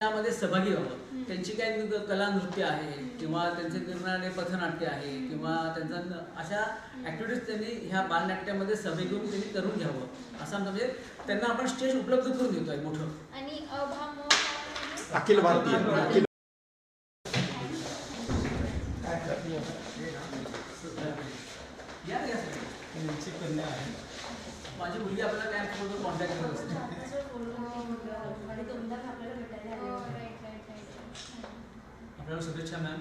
त्यामध्ये सहभागी व्हावं. त्यांची काय न- कला नृत्य आहे किंवा त्यांचे निर्णारे पथनाट्य आहे किंवा त्यांचा अशा ऍक्टिव्हिटीज त्यांनी ह्या बालनाट्यामध्ये सहभागी होऊन त्यांनी करून घ्यावं. असं आमचं म्हणजे त्यांना आपण स्टेज उपलब्ध करून देतोय मोठं. आणि? अखिल भारतीय. त्यांची कन्या आहे माझी मुलगी आपल्याला काय कॉन्टॅक्ट करत असते. आपल्याला शुभेच्छा मॅम.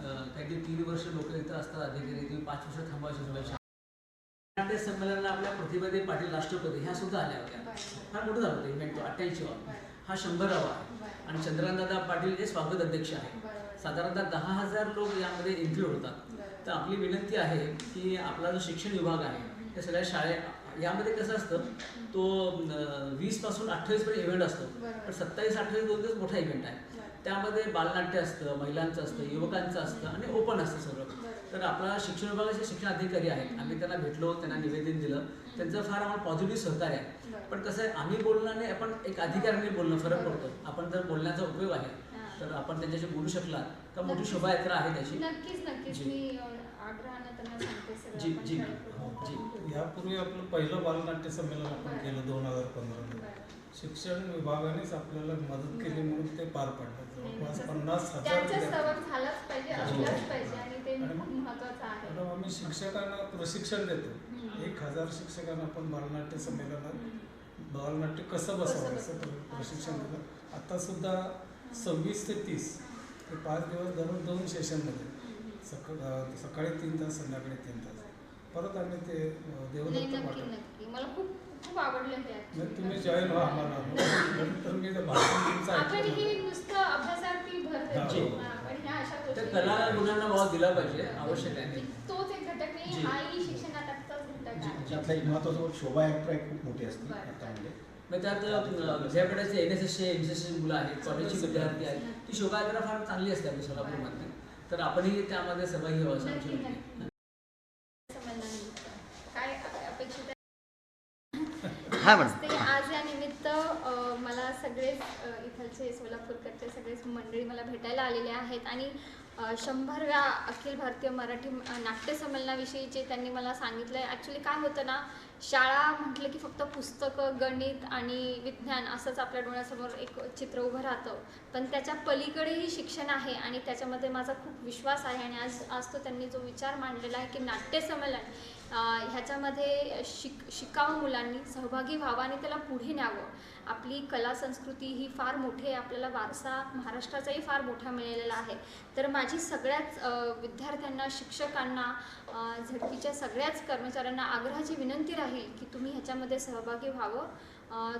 काहीतरी तीन वर्ष लोक इथं असतात अधिकारी तुम्ही पाच वर्ष थांबायची शुभेच्छा नाट्य संमेलनाला आपल्या प्रतिभादेवी पाटील राष्ट्रपती ह्या सुद्धा आल्या होत्या फार मोठं झालं होतं इव्हेंट तो अठ्ठ्याऐंशी हा शंभरावा आहे आणि चंद्रकांतदादा पाटील हे स्वागत अध्यक्ष आहे साधारणतः दहा हजार लोक यामध्ये इन्क्लूड होतात. तर आपली विनंती आहे की आपला जो शिक्षण विभाग आहे त्या सगळ्या शाळे यामध्ये कसं असतं तो वीसपासून अठ्ठावीस पर्यंत इव्हेंट असतो. पण सत्तावीस अठ्ठावीस दोन दिवस मोठा इव्हेंट आहे. त्यामध्ये बालनाट्य असतं महिलांचं असतं युवकांचं असतं आणि ओपन असतं सगळं बरोबर. तर आपला शिक्षण विभागाचे शिक्षण अधिकारी आहेत. आम्ही त्यांना भेटलो त्यांना निवेदन दिलं. त्यांचं फार आम्हाला पॉझिटिव्ह सहकार्य आहे. पण कसं आहे आम्ही बोलणं आणि आपण एक अधिकाऱ्याने बोलणं फरक पडतो. आपण जर बोलण्याचा उपयोग आहे हां. तर आपण त्यांच्याशी बोलू शकला तर मोठी शोभायात्रा आहे त्याची. नक्कीच नक्कीच. जी. मी अ, आग्रहानं त्यांना सांगते सगळं. जी, जी. करू. जी. यापूर्वी आपलं पहिलं बालनाट्य संमेलन आपण केलं दोन हजार बरं. शिक्षण विभागानेच आपल्याला मदत केली म्हणून ते पार पडलं. जवळपास पन्नास हजार झालाच पाहिजे असलाच पाहिजे आणि आणि- खूप महत्वाचं आहे. आम्ही शिक्षकांना प्रशिक्षण देतो. एक हजार शिक्षकांना आपण बालनाट्य संमेलनात. बालनाट्य कसं बसवायचं असं. प्रशिक्षण दिलं आता सुद्धा सव्वीस ते तीस ते पाच दिवस दररोज दोन सेशनमध्ये. सक सकाळी तीन तास संध्याकाळी तीन तास. परत आम्ही ते देवदत्त पाठवलं मला खूप खूप आवडलं नाही, actually. तुम्ही जॉईन व्हा आम्हाला. नंतर मी भाषण तुमचं ऐकलं गोष्टी कला गुणांना वाव दिला पाहिजे आवश्यक आहे. की तोच एक घटक नाही जी. हाही शिक्षणात आत्ताच घटक आहे. त्यातला एक महत्त्वाचा गोष्ट शोभायात्रा एक खूप मोठी असते बरं. त्यामध्ये मग त्यात विद्यापीठाचे एन एस एसचे एन एस एसचे मुलं आहेत कॉलेजचे विद्यार्थी आहेत. ती शोभायात्रा फार चांगली असते आपल्या सोलापूरमध्ये. तर आपणही त्यामध्ये सहभागी व्हावं. संमेलनानिमित्त. काय अपेक्षित आहे? सगळेच इथलचे सोलापूरकडचे सगळेच मंडळी मला भेटायला आलेले आहेत. आणि शंभरव्या अखिल भारतीय मराठी नाट्यसंमेलनाविषयी जे त्यांनी मला सांगितलं आहे ॲक्च्युली काय होतं ना शाळा म्हटलं की फक्त पुस्तकं गणित आणि विज्ञान असंच आपल्या डोळ्यासमोर एक चित्र उभं राहतं. पण त्याच्या पलीकडेही शिक्षण आहे आणि त्याच्यामध्ये माझा खूप विश्वास आहे आणि आज आज तो त्यांनी जो विचार मांडलेला आहे की नाट्यसंमेलन ह्याच्यामध्ये शिक शिकावं मुलांनी सहभागी व्हावं आणि त्याला पुढे न्यावं. आपली कला संस्कृती ही फार मोठी आहे आपल्याला वारसा महाराष्ट्राचाही फार मोठा मिळालेला आहे. तर माझी सगळ्याच विद्यार्थ्यांना शिक्षकांना झटकीच्या झडपीच्या सगळ्याच कर्मचाऱ्यांना आग्रहाची विनंती राहील की तुम्ही ह्याच्यामध्ये सहभागी व्हावं.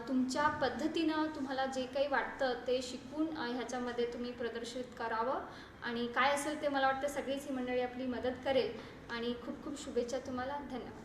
तुमच्या पद्धतीनं तुम्हाला जे काही वाटतं ते शिकून ह्याच्यामध्ये तुम्ही प्रदर्शित करावं. आणि काय असेल ते मला वाटतं सगळीच ही मंडळी आपली मदत करेल. आणि खूप खूप शुभेच्छा तुम्हाला. धन्यवाद.